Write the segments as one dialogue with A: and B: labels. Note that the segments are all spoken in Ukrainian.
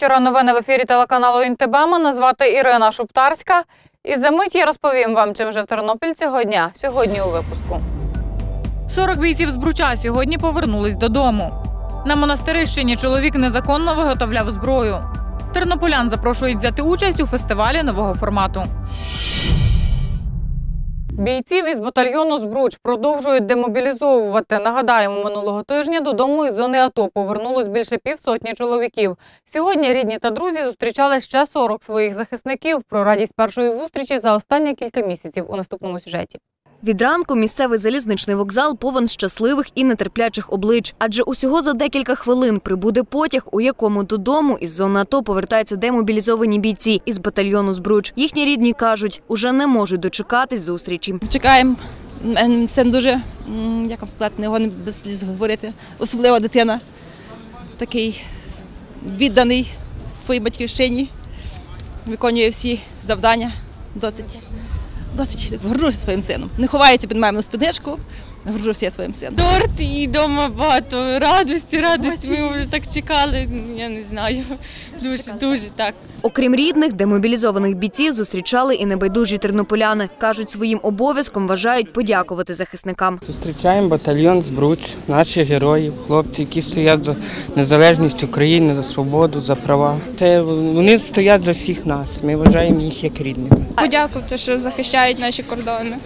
A: Вечора. Новини в ефірі телеканалу ІНТБ. Мене звати Ірина Шуптарська. І за мить я розповім вам, чим же в Тернопіль цього дня. Сьогодні у випуску. 40 бійців з Бруча сьогодні повернулись додому. На монастирищині чоловік незаконно виготовляв зброю. Тернополян запрошують взяти участь у фестивалі нового формату. Бійців із батальйону Збруч продовжують демобілізовувати. Нагадаємо, минулого тижня додому із зони АТО повернулось більше півсотні чоловіків. Сьогодні рідні та друзі зустрічали ще 40 своїх захисників. Про радість першої зустрічі за останні кілька місяців у наступному сюжеті.
B: Від ранку місцевий залізничний вокзал повен щасливих і нетерплячих облич, адже усього за декілька хвилин прибуде потяг, у якому додому із зони АТО повертаються демобілізовані бійці із батальйону Збруч. Їхні рідні кажуть, уже не можуть дочекатись зустрічі.
C: Чекаємо. Це дуже, як вам сказати, не його без сліз говорити. Особлива дитина, такий відданий своїй батьківщині, виконує всі завдання. Досить, досить горжуся своїм сином. Не ховається під мамину спідничку, горжуся я своїм сином.
D: Торт і вдома багато радості, радості. Ми вже так чекали. Я не знаю. Дуже, дуже так.
B: Окрім рідних, демобілізованих бійців зустрічали і небайдужі тернополяни. кажуть, своїм обов'язком вважають подякувати захисникам.
E: Зустрічаємо батальйон Збруч, наших героїв, хлопці, які стоять за незалежність України, за свободу, за права. Це вони стоять за всіх нас. Ми вважаємо їх як рідними.
F: Подякувати, що захищають наші кордони.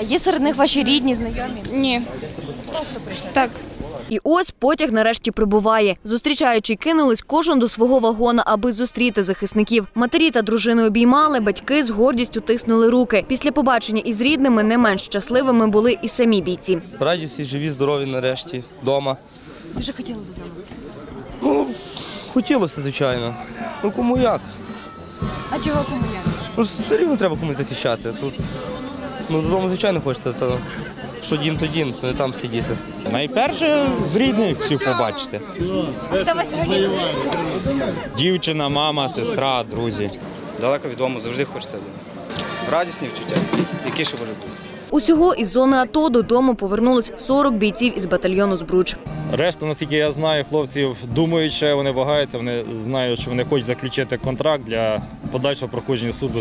B: А є серед них ваші рідні, знайомі?
F: Ні. Просто прийшли? Так.
B: І ось потяг нарешті прибуває. Зустрічаючи, кинулись кожен до свого вагона, аби зустріти захисників. Матері та дружини обіймали, батьки з гордістю тиснули руки. Після побачення із рідними не менш щасливими були і самі бійці.
G: Раді всі живі, здорові нарешті, вдома.
B: Дуже хотіли додому.
G: Ну, хотілося, звичайно. Ну кому як?
B: А чого кому як?
G: Ну, все рівно треба комусь захищати. Тут ну, додому, звичайно, хочеться, то що дім, то дім, то не там сидіти.
H: Найперше з рідних всіх побачити.
B: Хто вас сьогодні тут зустрічав?
H: Дівчина, мама, сестра, друзі.
I: Далеко від дому завжди хочеться. Радісні відчуття, які ще можуть бути.
B: Усього із зони АТО додому повернулись 40 бійців із батальйону Збруч.
J: Решта, наскільки я знаю, хлопців думають, ще вони вагаються, вони знають, що вони хочуть заключити контракт для подальшого проходження служби.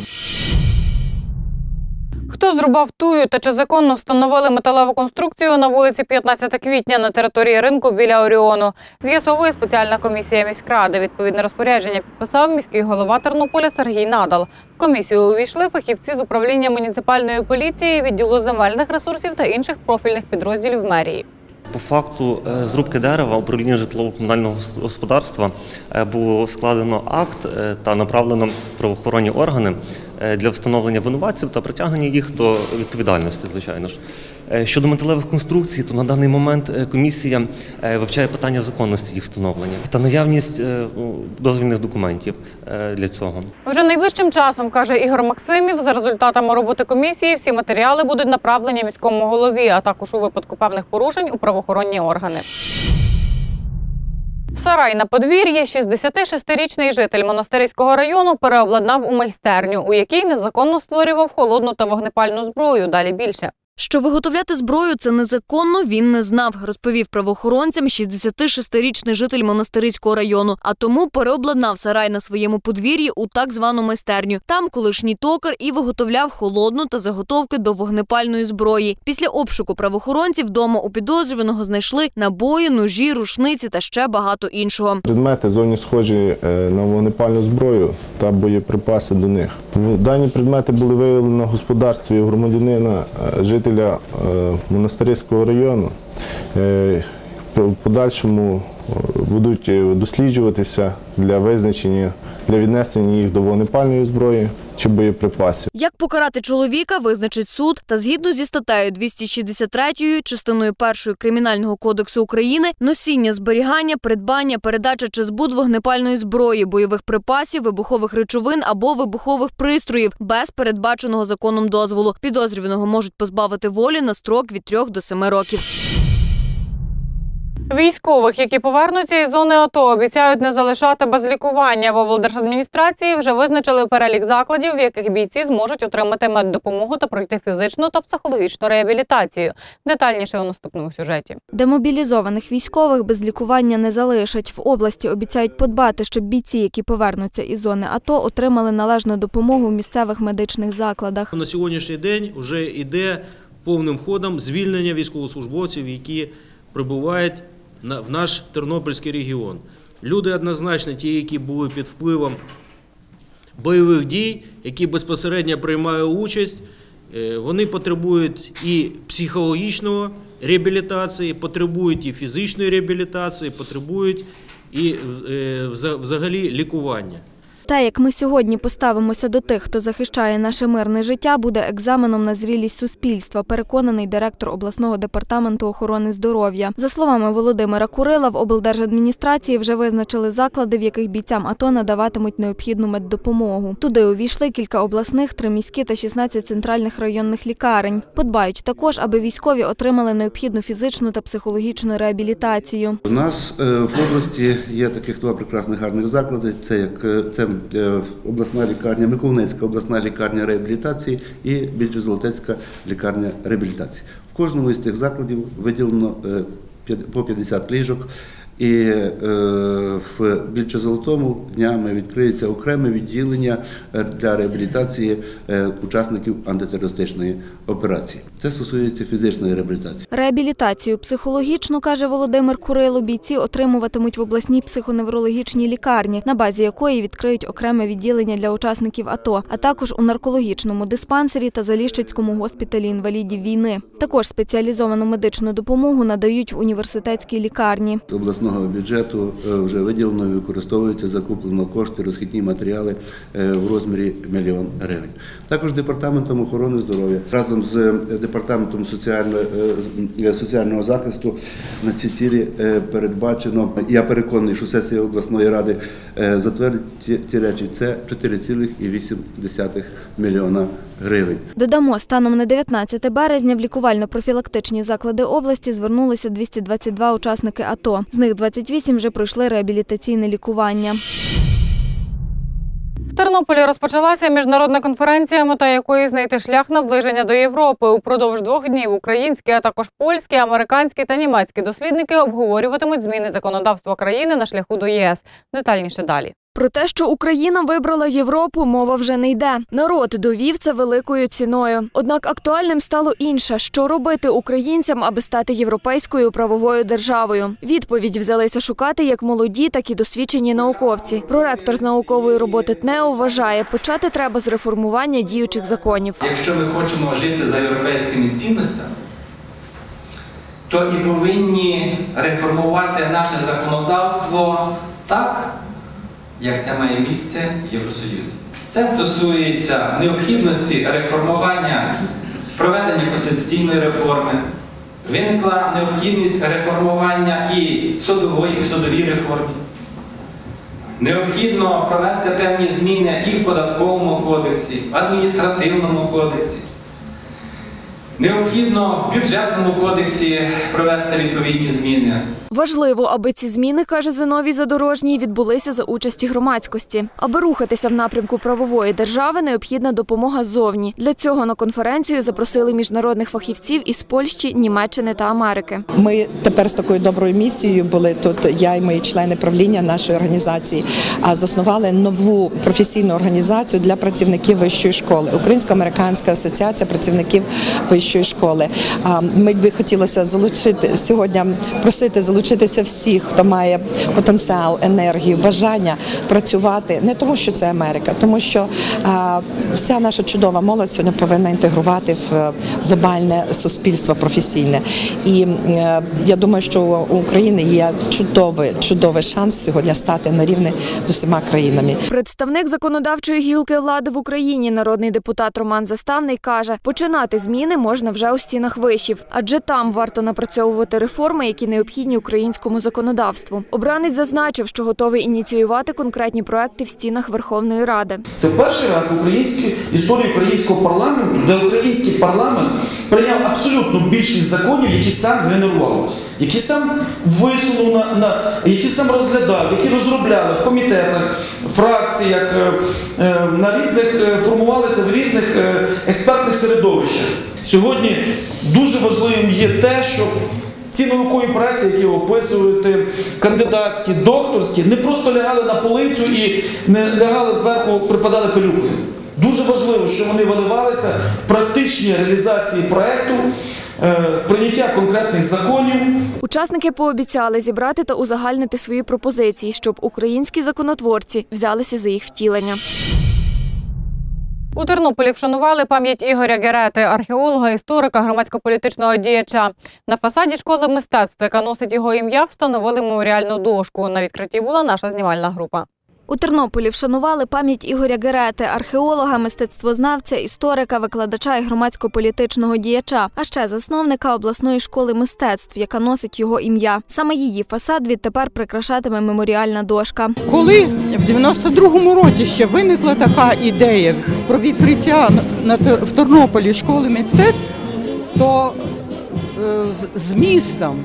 A: Хто зрубав тую та чи законно встановили металеву конструкцію на вулиці 15 квітня на території ринку біля Оріону? З'ясовує спеціальна комісія міськради. Відповідне розпорядження підписав міський голова Тернополя Сергій Надал. В комісію увійшли фахівці з управління муніципальної поліції, відділу земельних ресурсів та інших профільних підрозділів мерії.
K: По факту е, зрубки дерева управління житлово-комунального господарства е, було складено акт е, та направлено правоохоронні органи для встановлення винуватців та притягнення їх до відповідальності, звичайно ж. Е, Щодо металевих конструкцій, то на даний момент е, комісія е, вивчає питання законності їх встановлення та наявність е, дозвільних документів е, для цього.
A: Вже найближчим часом каже Ігор Максимів. За результатами роботи комісії всі матеріали будуть направлені міському голові, а також у випадку певних порушень у правоохоронні органи. Сарай на подвір'ї 66-річний житель монастирського району переобладнав у майстерню, у якій незаконно створював холодну та вогнепальну зброю. Далі більше.
B: Що виготовляти зброю це незаконно, він не знав, розповів правоохоронцям 66-річний житель монастирського району. А тому переобладнав сарай на своєму подвір'ї у так звану майстерню. Там колишній токар і виготовляв холодну та заготовки до вогнепальної зброї. Після обшуку правоохоронців вдома у підозрюваного знайшли набої, ножі, рушниці та ще багато іншого.
L: Предмети зовні схожі е, на вогнепальну зброю та боєприпаси до них. Дані предмети були виявлені на господарстві громадянина, е, жителя е, монастирського району. Е, В подальшому е, будуть досліджуватися для визначення, для віднесення їх до вогнепальної зброї чи боєприпасів.
B: Як покарати чоловіка, визначить суд. Та згідно зі статтею 263 частиною 1 Кримінального кодексу України, носіння, зберігання, придбання, передача чи збут вогнепальної зброї, бойових припасів, вибухових речовин або вибухових пристроїв без передбаченого законом дозволу. Підозрюваного можуть позбавити волі на строк від 3 до 7 років.
A: Військових, які повернуться із зони АТО, обіцяють не залишати без лікування. В облдержадміністрації вже визначили перелік закладів, в яких бійці зможуть отримати меддопомогу та пройти фізичну та психологічну реабілітацію. Детальніше у наступному сюжеті.
M: Демобілізованих військових без лікування не залишать. В області обіцяють подбати, щоб бійці, які повернуться із зони АТО, отримали належну допомогу в місцевих медичних закладах.
N: На сьогоднішній день вже йде повним ходом звільнення військовослужбовців, які прибувають в наш Тернопільський регіон. Люди однозначно ті, які були під впливом бойових дій, які безпосередньо приймають участь, е, вони потребують і психологічного реабілітації, потребують і фізичної реабілітації, потребують і е, взагалі лікування.
M: Те, як ми сьогодні поставимося до тих, хто захищає наше мирне життя, буде екзаменом на зрілість суспільства, переконаний директор обласного департаменту охорони здоров'я. За словами Володимира Курила, в облдержадміністрації вже визначили заклади, в яких бійцям АТО надаватимуть необхідну меддопомогу. Туди увійшли кілька обласних, три міські та 16 центральних районних лікарень. Подбають також, аби військові отримали необхідну фізичну та психологічну реабілітацію.
O: У нас е, в області є таких два прекрасних гарних заклади. Це як е, це обласна лікарня, Миколаївська обласна лікарня реабілітації і Більчозолотецька лікарня реабілітації. В кожному із тих закладів виділено е, по 50 ліжок. І е, в Більчозолотому днями відкриється окреме відділення е, для реабілітації е, учасників антитерористичної операції. Це стосується фізичної реабілітації.
M: Реабілітацію психологічну, каже Володимир Курило, бійці отримуватимуть в обласній психоневрологічній лікарні, на базі якої відкриють окреме відділення для учасників АТО, а також у наркологічному диспансері та Заліщицькому госпіталі інвалідів війни. Також спеціалізовану медичну допомогу надають в університетській лікарні.
O: З обласного бюджету е, вже виділено і використовується закуплено кошти, розхідні матеріали е, в розмірі мільйон гривень. Також департаментом охорони здоров'я разом з е, департаментом соціального, захисту на ці цілі передбачено. Я переконаний, що сесія обласної ради затвердить ці речі. Це 4,8 мільйона гривень.
M: Додамо, станом на 19 березня в лікувально-профілактичні заклади області звернулися 222 учасники АТО. З них 28 вже пройшли реабілітаційне лікування.
A: В Тернополі розпочалася міжнародна конференція, мета якої знайти шлях наближення до Європи. Упродовж двох днів українські, а також польські, американські та німецькі дослідники обговорюватимуть зміни законодавства країни на шляху до ЄС. Детальніше далі.
B: Про те, що Україна вибрала Європу, мова вже не йде. Народ довів це великою ціною. Однак актуальним стало інше: що робити українцям, аби стати європейською правовою державою. Відповідь взялися шукати як молоді, так і досвідчені науковці. Проректор з наукової роботи ТНЕО вважає, почати треба з реформування діючих законів.
P: Якщо ми хочемо жити за європейськими цінностями, то і повинні реформувати наше законодавство так, як це має місце Євросоюзі. Це стосується необхідності реформування, проведення конституційної реформи. Виникла необхідність реформування і судової, в судовій реформі. Необхідно провести певні зміни і в податковому кодексі, в адміністративному кодексі. Необхідно в бюджетному кодексі провести відповідні зміни.
B: Важливо, аби ці зміни, каже Зиновій Задорожній, відбулися за участі громадськості. Аби рухатися в напрямку правової держави, необхідна допомога ззовні. Для цього на конференцію запросили міжнародних фахівців із Польщі, Німеччини та Америки.
Q: Ми тепер з такою доброю місією були тут. Я і мої члени правління нашої організації заснували нову професійну організацію для працівників вищої школи Українсько-американська асоціація працівників вищої школи. Ми би хотілося залучити сьогодні, просити залучитися всіх, хто має потенціал, енергію, бажання працювати не тому, що це Америка, тому що а, вся наша чудова молодь сьогодні повинна інтегрувати в е, глобальне суспільство професійне. І е, я думаю, що у України є чудовий, чудовий шанс сьогодні стати на рівні з усіма країнами.
B: Представник законодавчої гілки влади в Україні, народний депутат Роман Заставний, каже, починати зміни можна вже у стінах вишів, адже там варто напрацьовувати реформи, які необхідні
M: українському законодавству. Обранець зазначив, що готовий ініціювати конкретні проекти в стінах Верховної Ради.
R: Це перший раз в українській історії українського парламенту, де український парламент прийняв абсолютно більшість законів, які сам згенерував, які сам висунув на, на які сам розглядав, які розробляли в комітетах, фракціях, е, е, на різних е, формувалися в різних експертних середовищах. Сьогодні дуже важливим є те, щоб ці наукові праці, які ви описуєте, кандидатські, докторські, не просто лягали на полицю і не лягали зверху, припадали пилюкою. Дуже важливо, що вони виливалися в практичній реалізації проекту, е, прийняття конкретних законів.
M: Учасники пообіцяли зібрати та узагальнити свої пропозиції, щоб українські законотворці взялися за їх втілення.
A: У Тернополі вшанували пам'ять Ігоря Герети, археолога, історика, громадсько-політичного діяча. На фасаді школи мистецтв, яка носить його ім'я, встановили меморіальну дошку. На відкритті була наша знімальна група.
M: У Тернополі вшанували пам'ять Ігоря Герети, археолога, мистецтвознавця, історика, викладача і громадсько-політичного діяча, а ще засновника обласної школи мистецтв, яка носить його ім'я. Саме її фасад відтепер прикрашатиме меморіальна дошка.
S: Коли в 92-му році ще виникла така ідея про відкриття в Тернополі школи мистецтв, то е, змістом,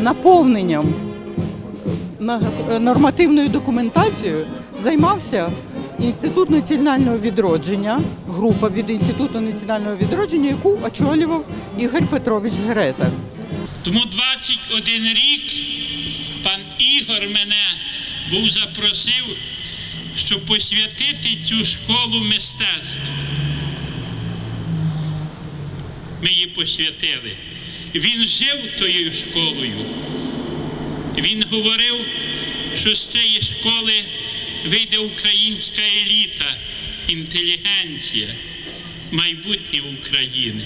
S: наповненням, на- нормативною документацією займався Інститут національного відродження, група від Інституту національного відродження, яку очолював Ігор Петрович Герета.
T: Тому 21 рік пан Ігор мене був запросив, щоб посвятити цю школу мистецтв. Ми її посвятили. Він жив тою школою. Він говорив, що з цієї школи вийде українська еліта, інтелігенція, майбутнє України.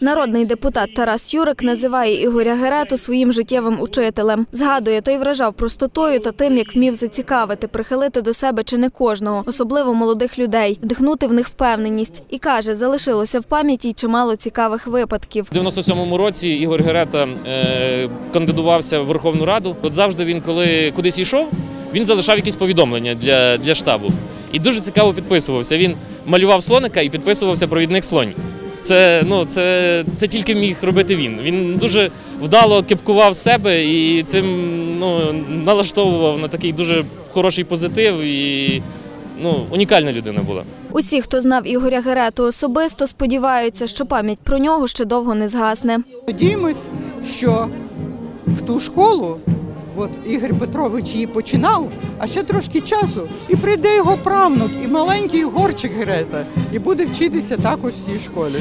M: Народний депутат Тарас Юрик називає Ігоря Герету своїм життєвим учителем. Згадує, той вражав простотою та тим, як вмів зацікавити, прихилити до себе чи не кожного, особливо молодих людей, вдихнути в них впевненість. І каже, залишилося в пам'яті чимало цікавих випадків.
U: У 97-му році Ігор Герета е, кандидувався в Верховну Раду. От завжди він, коли кудись йшов, він залишав якісь повідомлення для, для штабу. І дуже цікаво підписувався. Він малював слоника і підписувався провідник слонь. Це, ну, це, це тільки міг робити він. Він дуже вдало кепкував себе і цим ну, налаштовував на такий дуже хороший позитив. І ну, унікальна людина була.
M: Усі, хто знав Ігоря Герету особисто, сподіваються, що пам'ять про нього ще довго не згасне.
S: Надіємось, що в ту школу, от Ігор Петрович її починав, а ще трошки часу, і прийде його правнук, і маленький горчик Герета, і буде вчитися також в цій школі.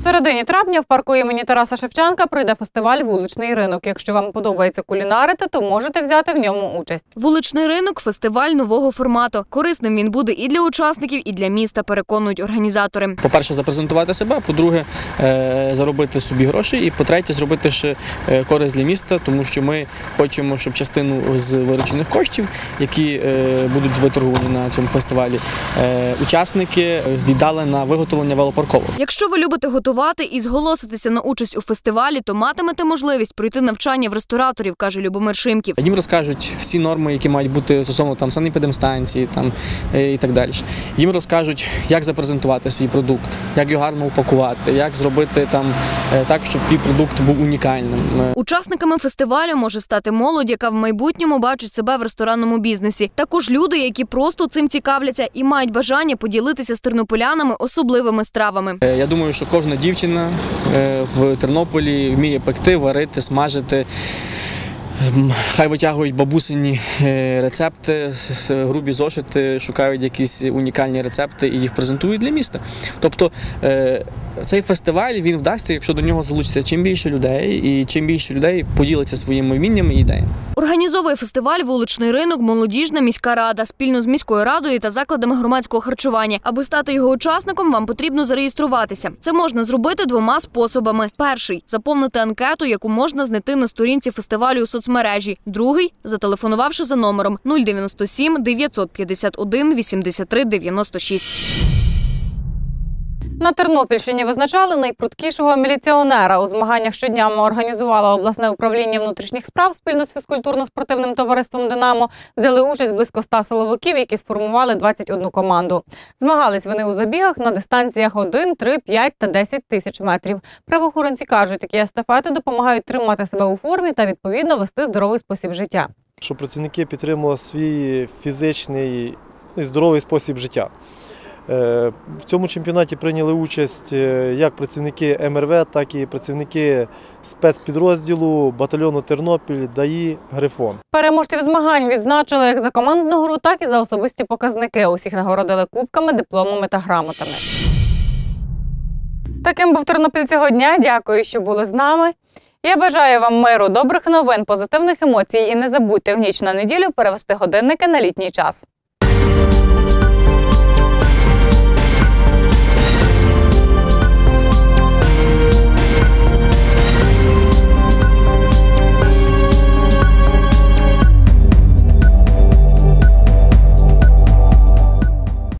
A: В середині травня в парку імені Тараса Шевченка пройде фестиваль Вуличний ринок. Якщо вам подобається кулінарити, то можете взяти в ньому участь.
B: Вуличний ринок фестиваль нового формату. Корисним він буде і для учасників, і для міста, переконують організатори.
V: По-перше, запрезентувати себе, по-друге, е, заробити собі гроші, і по-третє, зробити ще е, користь для міста, тому що ми хочемо, щоб частину з виручених коштів, які е, будуть виторговані на цьому фестивалі, учасники віддали на виготовлення велопарковок.
B: Якщо ви любите готувати і зголоситися на участь у фестивалі, то матимете можливість пройти навчання в рестораторів, каже Любомир Шимків.
V: Їм розкажуть всі норми, які мають бути стосовно там санепідемстанції там е, і так далі. Їм розкажуть, як запрезентувати свій продукт, як його гарно упакувати, як зробити там е, так, щоб твій продукт був унікальним. Е,
B: Учасниками фестивалю може стати молодь, яка в майбутньому бачить себе в ресторанному бізнесі. Також люди, які просто цим цікавляться і мають бажання поділитися з тернополянами особливими стравами.
V: Я думаю, що кожна дівчина е, в Тернополі вміє пекти, варити, смажити. Хай витягують бабусині е, рецепти, грубі зошити, шукають якісь унікальні рецепти і їх презентують для міста. Тобто е, цей фестиваль він вдасться, якщо до нього залучиться чим більше людей, і чим більше людей поділиться своїми вміннями і ідеями.
B: Організовує фестиваль Вуличний ринок Молодіжна міська рада спільно з міською радою та закладами громадського харчування. Аби стати його учасником, вам потрібно зареєструватися. Це можна зробити двома способами: перший заповнити анкету, яку можна знайти на сторінці фестивалю у соцмережі. Другий зателефонувавши за номером 097 951 83 96.
A: На Тернопільщині визначали найпруткішого міліціонера. У змаганнях щоднями організувало обласне управління внутрішніх справ спільно з фізкультурно-спортивним товариством Динамо. Взяли участь близько 100 силовиків, які сформували 21 команду. Змагались вони у забігах на дистанціях 1, 3, 5 та 10 тисяч метрів. Правоохоронці кажуть, такі естафети допомагають тримати себе у формі та відповідно вести здоровий спосіб життя.
W: щоб працівники підтримували свій фізичний і здоровий спосіб життя. Е, В цьому чемпіонаті прийняли участь е, як працівники МРВ, так і працівники спецпідрозділу батальйону Тернопіль, ДАІ, Грифон.
A: Переможців змагань відзначили як за командну гру, так і за особисті показники. Усіх нагородили кубками, дипломами та грамотами. Таким був Тернопіль цього дня. Дякую, що були з нами. Я бажаю вам миру, добрих новин, позитивних емоцій і не забудьте в ніч на неділю перевести годинники на літній час.